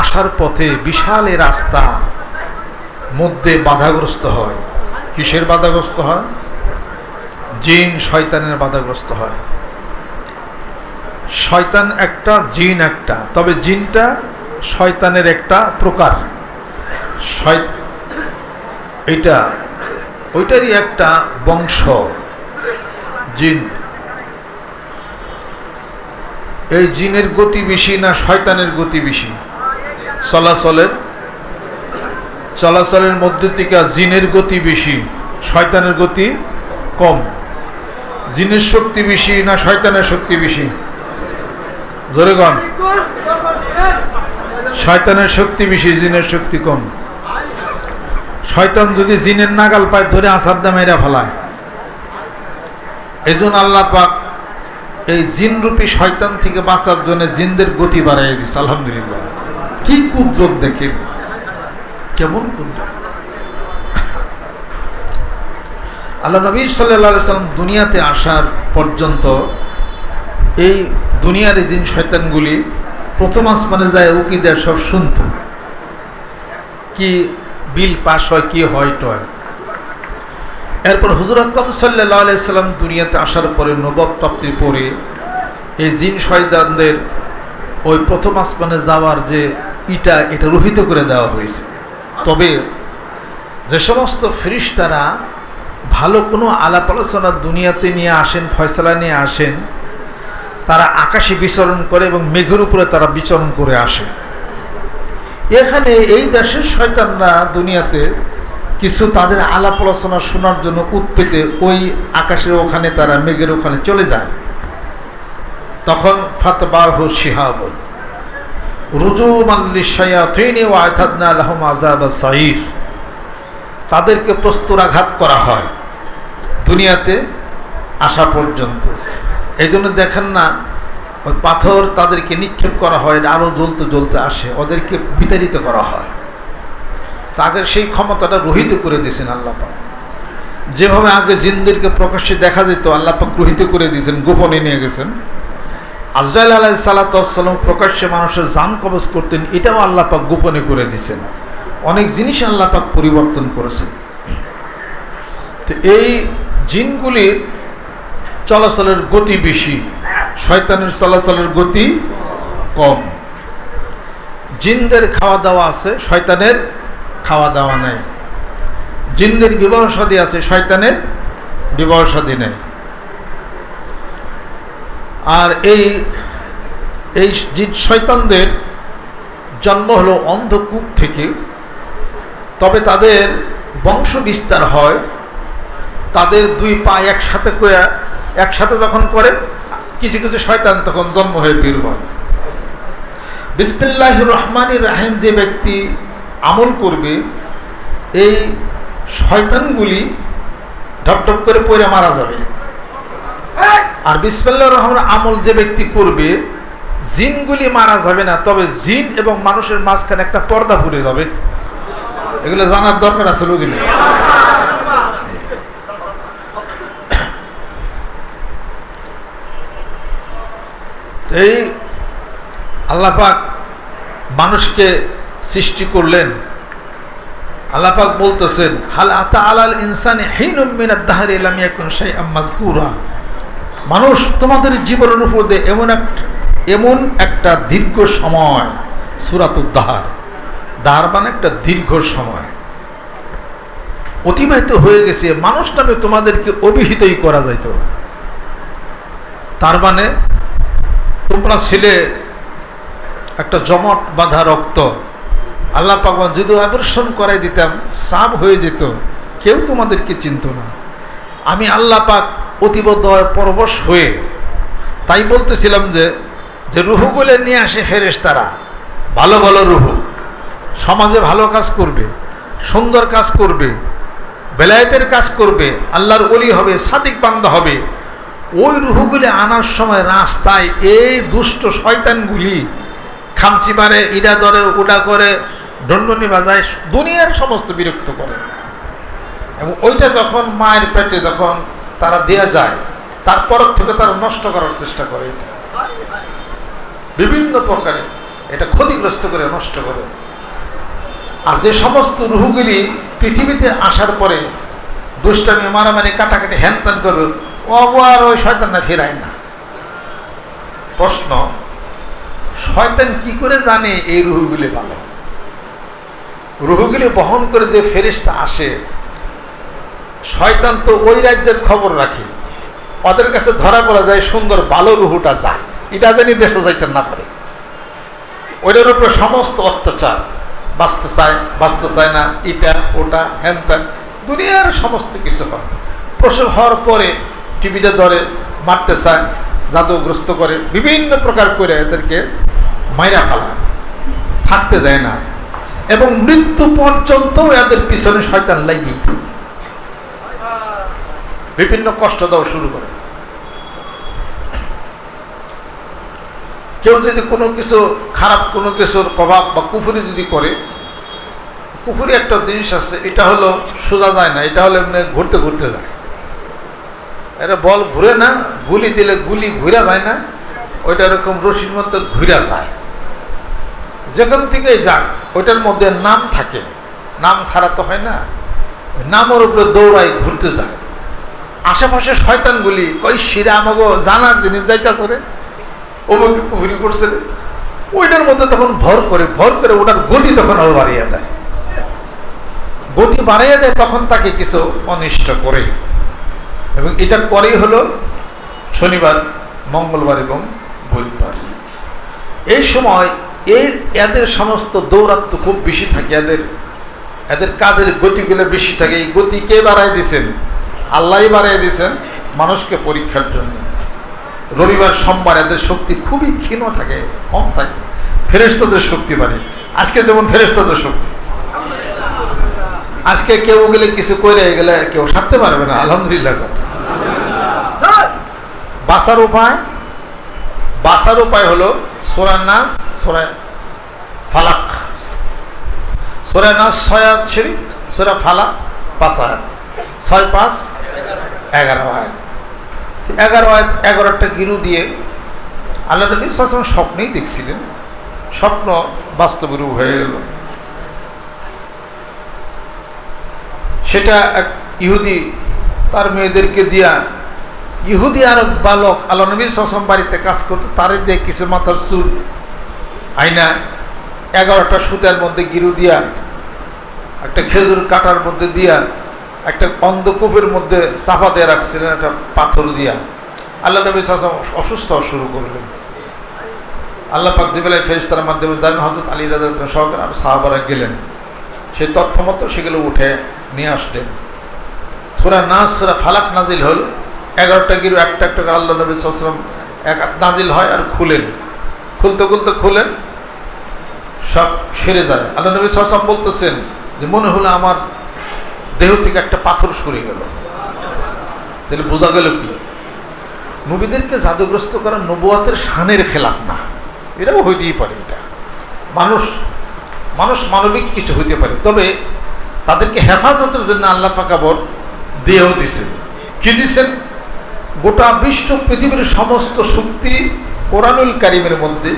আসার পথে বিশাল রাস্তা মধ্যে বাধাগ্রস্ত হয়। কিসের বাধাগ্রস্ত হয়? জিন শয়তানের বাধাগ্রস্ত হয়। শয়তান একটা, জিন একটা। তবে জিনটা শয়তানের একটা প্রকার। এটা ওইটারই একটা বংশ, জিন। এই জিনের গতি বেশি না শয়তানের গতি বেশি? চলাচলের চলাচলের মধ্যে থেকে জিনের গতি বেশি, শয়তানের গতি কম। জিনের শক্তি বেশি না শয়তানের শক্তি বেশি? জোরে গণ শয়তানের শক্তি বেশি, জিনের শক্তি কম। শয়তান যদি জিনের নাগাল পায়, ধরে আসার দামে এরা ফেলায়। এই জন্য আল্লাহ পাক এই জিনরূপী শয়তান থেকে বাঁচার জন্য জিনদের গতি বাড়াই দিছে, আলহামদুলিল্লাহ। কি কুদরত দেখেন কেমন কুদরত আল্লাহ নবী সাল্লাম দুনিয়াতে আসার পর্যন্ত এই দুনিয়ার এই জিন শয়তানগুলি প্রথম আসমানে যায় উকি দেয় সব শুনত। কি বিল পাস হয়, কি হয় টয় এরপর হুজুর আকরম সাল্লাহ আলাইসাল্লাম দুনিয়াতে আসার পরে নবব প্রাপ্তির পরে এই জিন শয়তানদের ওই প্রথম আসমানে যাওয়ার যে ইটা, এটা রোহিত করে দেওয়া হয়েছে। তবে যে সমস্ত ফিরিস্তারা ভালো কোনো আলাপ আলোচনা দুনিয়াতে নিয়ে আসেন, ফয়সলা নিয়ে আসেন, তারা আকাশে বিচরণ করে এবং মেঘের উপরে তারা বিচরণ করে আসে। এখানে এই দেশের শয়তানরা দুনিয়াতে কিছু তাদের আলাপ আলোচনা শোনার জন্য উৎপেতে ওই আকাশের ওখানে তারা, মেঘের ওখানে চলে যায়। তখন ফাতবার হু শিহাব তাদেরকে প্রস্তরাঘাত করা হয় দুনিয়াতে আসা পর্যন্ত। এই জন্য দেখেন না, ওই পাথর তাদেরকে নিক্ষেপ করা হয় আরও জ্বলতে জ্বলতে আসে, ওদেরকে বিতাড়িত করা হয়। তাকে সেই ক্ষমতাটা রহিত করে দিয়েছেন আল্লাপাক যেভাবে আগে জিনদেরকে প্রকাশ্যে দেখা যেত আল্লাপাক রহিত করে দিয়েছেন, গোপনে নিয়ে গেছেন। আজরাইল আলাহ সাল্লাতাম প্রকাশ্যে মানুষের জান কবজ করতেন, এটাও আল্লাপাক গোপনে করে দিয়েছেন অনেক জিনিস আল্লাপাক পরিবর্তন করেছেন। তো এই জিনগুলির চলাচলের গতি বেশি, শয়তানের চলাচলের গতি কম। জিনদের খাওয়া দাওয়া আছে, শয়তানের খাওয়া দাওয়া নেই। জিনদের বিবাহ সাদী আছে, শয়তানের বিবাহ সাদী নেই। আর এই এই জিন শয়তানদের জন্ম হলো অন্ধকূপ থেকে। তবে তাদের বংশ বিস্তার হয়। তাদের দুই পা একসাথে করে একসাথে যখন করে, কিছু কিছু শয়তান তখন জন্ম হয়ে বের হয়। বিসমিল্লাহ রহমান রাহিম যে ব্যক্তি আমল করবে, এই শয়তানগুলি ঢপঢপ করে পড়ে মারা যাবে। আর বিসমিল্লাহ রহমান আমল যে ব্যক্তি করবে, জিনগুলি মারা যাবে না, তবে জিন এবং মানুষের মাঝখানে একটা পর্দা পড়ে যাবে। এগুলো জানার দরকার আছে লোকগুলি এই আল্লাপাক মানুষকে সৃষ্টি করলেন। আল্লাপাক বলতেছেন, হাল আতা আলাল ইনসানে হেইনমিনাদ্দাহার ইলাম ইয়াকুন শাই আম্মাদ কুরা মানুষ তোমাদের জীবনের উপর এমন এক, এমন একটা দীর্ঘ সময় সুরাতুদ্দাহার মানে একটা দীর্ঘ সময়। অতিবাহিত হয়ে গেছে, মানুষ নামে তোমাদেরকে অভিহিতই করা যাইত তার মানে তোমরা ছেলে, একটা জমট বাঁধা রক্ত, আল্লাহ পাকবান যদি অবর্ষণ করাই দিতাম স্রাব হয়ে যেত, কেউ তোমাদেরকে চিনত না। আমি আল্লাহ পাক অতীব দয় পরবশ হয়ে তাই বলতেছিলাম যে যে রুহুগুলো নিয়ে আসে ফেরেস তারা ভালো ভালো রুহু, সমাজে ভালো কাজ করবে, সুন্দর কাজ করবে, বেলায়েতের কাজ করবে, আল্লাহর অলি হবে, সাদিক বান্দা হবে, ওই রুহুগুলি আনার সময় রাস্তায় এই দুষ্ট শয়তানগুলি খামচি মারে, ইডা ধরে, উডা করে দণ্ডনি বাজায়, দুনিয়ার সমস্ত বিরক্ত করে। এবং ওইটা যখন মায়ের পেটে যখন তারা দেয়া যায় তারপর থেকে তারা নষ্ট করার চেষ্টা করে এটা। বিভিন্ন প্রকারে এটা ক্ষতিগ্রস্ত করে, নষ্ট করে। আর যে সমস্ত রুহুগুলি পৃথিবীতে আসার পরে দুষ্টামি, মারামারি, কাটাকাটি হ্যান ত্যান করবে আর ওই শয়তানরা ফেরায় না। প্রশ্ন, শয়তান কি করে জানে এই রুহুগুলি ভালো? রুহুগুলি বহন করে যে ফেরিস্তা আসে শয়তান তো ওই রাজ্যের খবর রাখে। ওদের কাছে ধরা পড়া যায় সুন্দর ভালো রুহুটা যায়। এটা জানি দেশে যাইতে না পারে। ওইটার উপরে সমস্ত অত্যাচার। বাঁচতে চায় বাঁচতে চায় না ইটা ওটা হ্যান ত্যান। দুনিয়ার সমস্ত কিছু হয়। প্রসব হওয়ার পরে টিভিতে ধরে, মারতে চায়, জাদুগ্রস্ত করে, বিভিন্ন প্রকার করে এদেরকে মাইরা ফেলা। থাকতে দেয় না। এবং মৃত্যু পর্যন্ত এদের পিছনে শয়তান লাগিয়েই থাকে। বিভিন্ন কষ্ট দেওয়া শুরু করে। কেউ যদি কোনো কিছু খারাপ, কোনো কিছুর প্রভাব বা কুফুরি যদি করে, কুফুরি একটা জিনিস আছে, এটা হলো সোজা যায় না, এটা হলো এমনি ঘুরতে ঘুরতে যায়। এটা বল ঘুরে না, গুলি দিলে গুলি ঘুরে যায় না, ওইটা এরকম রশির মতো ঘুরে যায়। যেখান থেকেই যাক, ওইটার মধ্যে নাম থাকে। নাম ছাড়া তো হয় না। নামের উপরে দৌড়াই ঘুরতে যায়। আশেপাশে শয়তানগুলি কই শিরা আমাগো জানার জিনিস যাইতেছে রে? ওমকে কুফুরি করছে রে? ওইটার মধ্যে তখন ভর করে ভর করে ওটার গতি তখন আরও বাড়িয়ে দেয়। গতি বাড়িয়ে দেয় তখন তাকে কিছু অনিষ্ট করে। এবং এটা করেই হলো শনিবার, মঙ্গলবার এবং বুধবার। এই সময় এর এদের সমস্ত দৌরাত্ম খুব বেশি থাকে এদের। এদের কাজের গতিগুলো বেশি থাকে। এই গতি কে বাড়াই দিছেন? আল্লাহই বাড়াই দিছেন মানুষকে পরীক্ষার জন্য। রবিবার, সোমবার এদের শক্তি খুবই ক্ষীণ থাকে, কম থাকে। ফেরেস্তদের শক্তি বাড়ে। আজকে যেমন ফেরেস্তদের শক্তি। আজকে কেউ গেলে কিছু করে গেলে কেউ সারতে পারবে না, আলহামদুলিল্লাহ। বাসার উপায়? বাসার উপায় হলো সোরার নাচ সোরায় ফালাক। সোরায় নাচ ছয় শরীফ, সোরা ফালাক পাঁচ ছয় পাঁচ? এগারো আয়াত। এগারো আয়াত, এগারোটা গিরু দিয়ে আল্লাহ নবী সাল্লাম স্বপ্নেই দেখছিলেন। স্বপ্ন বাস্তব রূপ হয়ে গেল। সেটা এক ইহুদি, তার মেয়েদেরকে দিয়া ইহুদি আর বালক আল্লাহ নবী সসম বাড়িতে কাজ করতো, তারে দিয়ে কিছু মাথার চুল, আয়না, এগারোটা সুতার মধ্যে গিরু দিয়া, একটা খেজুর কাটার মধ্যে দিয়া একটা অন্ধকূপের মধ্যে চাপা দিয়ে রাখছিলেন একটা পাথর দিয়া। আল্লাহ নবী সাসম অসুস্থ শুরু করলেন। আল্লাহ পাক জিবেলাই ফেরিস্তার মাধ্যমে জানেন হজরত আলী রাজা সহকারে আর সাহাবারা গেলেন। সেই তথ্য মতো সেগুলো উঠে নিয়ে আসলেন। সুরা নাচ সুরা ফালাক নাজিল হল। এগারোটা গিরু, একটা একটা আল্লাহ নবী সাল্লাম এক নাজিল হয় আর খুলেন। খুলতে খুলতে খুলেন, সব সেরে যায়। আল্লাহ নবী সাল্লাম বলতেছেন যে মনে হলো আমার দেহ থেকে একটা পাথর সরে গেল। তাহলে বোঝা গেল কি? নবীদেরকে জাদুগ্রস্ত করা নবুয়াতের শানের খেলাফ না। এটাও হইতেই পারে এটা। মানুষ মানুষ মানবিক কিছু হইতে পারে। তবে তাদেরকে হেফাজতের জন্য আল্লাহ পাকাবর দেহ দিছেন। কি দিছেন? গোটা বিশ্ব পৃথিবীর সমস্ত শক্তি কোরআনুল কারিমের মধ্যে,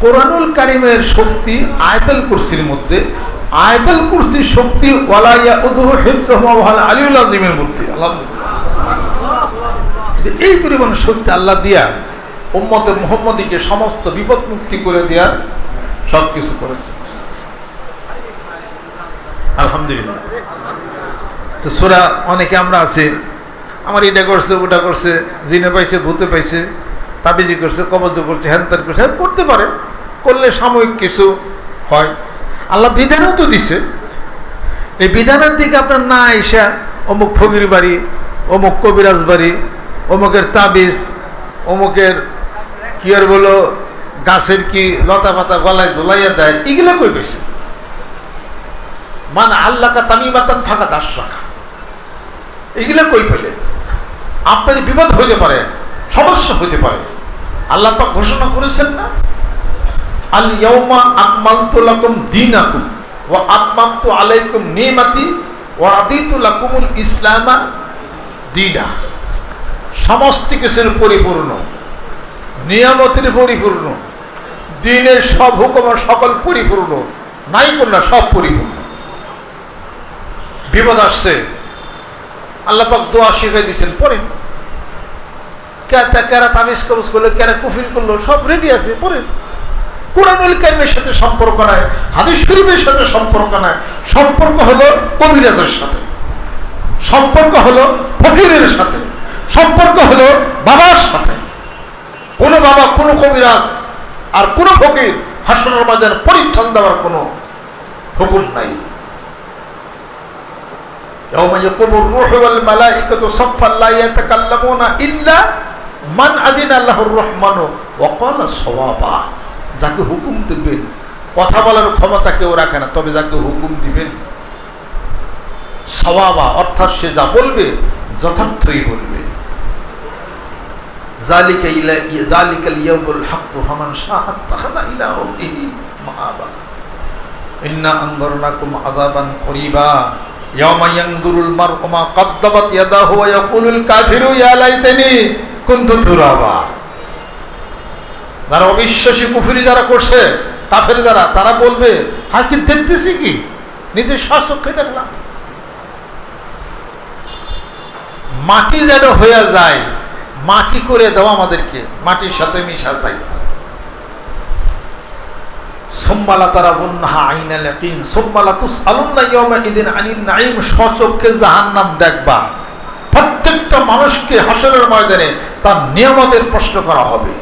কোরআনুল কারিমের শক্তি আয়তাল কুরসির মধ্যে আয়তাল কুরসির শক্তি ওয়ালাইয়া উদহ হেফজহমাল আলিউল আজিমের মধ্যে আলহামদুলিল্লাহ। এই পরিমাণ শক্তি আল্লাহ দিয়া, উম্মতে মোহাম্মদীকে সমস্ত বিপদ মুক্তি করে দেওয়ার সব কিছু করেছে। আলহামদুলিল্লাহ। তো সোরা অনেকে আমরা আছি, আমার এটা করছে, ওটা করছে, জিনে পাইছে, ভূতে পাইছে, তাবিজি করছে, কবজ করছে হ্যান করছে হ্যাঁ করতে পারে, করলে সাময়িক কিছু হয়। আল্লাহ বিধানও তো দিছে। এই বিধানের দিকে আপনার না আইসা অমুক ফকির বাড়ি, অমুক কবিরাজ বাড়ি, অমুকের তাবিজ, অমুকের কি আর বলো, গাছের কি লতা পাতা গলায় ঝোলাইয়া দেয়, এগুলো কই পেয়েছে মানে আল্লাহ কা তামিমাতান ফাঁকা দাস রাখা এগুলো কই পেলে আপনার বিপদ হইতে পারে, সমস্যা হইতে পারে। আল্লাহ ঘোষণা করেছেন না? আল ইয়াউমা আকমালতু লাকুম দীনাকুম ওয়া আতমামতু আলাইকুম নিমাতি ওয়া আদিতু লাকুমুল ইসলামা দীনা। সমস্ত কিছুর পরিপূর্ণ, নিয়ামতের পরিপূর্ণ, দিনের সব হুকুম সকল পরিপূর্ণ, নাই না, সব পরিপূর্ণ। বিপদ আসছে। আল্লাপাক দোয়া শিখাই দিয়েছেন, পড়েন। কেরা তামিজ কবজ করল, কেরা কুফির করল, সব রেডি আছে, পড়েন। কোরআনুল কারিমের সাথে সম্পর্ক নাই হাদিস শরীফের সাথে সম্পর্ক নাই সম্পর্ক হলো কবিরাজের সাথে সম্পর্ক হলো ফকিরের সাথে সম্পর্ক হলো বাবার সাথে কোনো বাবা কোনো কবিরাজ আর কোনো ফকির হাসনের বাজার পরিচ্ছন্ন দেওয়ার কোনো হুকুম নাই يوم يقوم الروح والملائكة صفا لا يتكلمون إلا من أذن له الرحمن وقال صوابا যাকে হুকুম দিবেন, কথা বলার ক্ষমতা কেউ রাখে না, তবে যাকে হুকুম দিবেন সবাবা অর্থাৎ সে যা বলবে, যথার্থই বলবে। কাফিরু, ইয়া যারা অবিশ্বাসী কুফরি যারা করছে, কাফের যারা, তারা বলবে হ্যাঁ কি দেখতেছি কি? নিজের স্বচক্ষে দেখলাম। মাটি যেন হয়ে যায়, মাটি করে দাও আমাদেরকে, মাটির সাথে মিশা সোম্মালা তারা ইয়াউমা ইদিন স্বচক্ষে জাহান্নাম দেখবা। প্রত্যেকটা মানুষকে হাসরের ময়দানে তার নিয়ামতের প্রশ্ন করা হবে।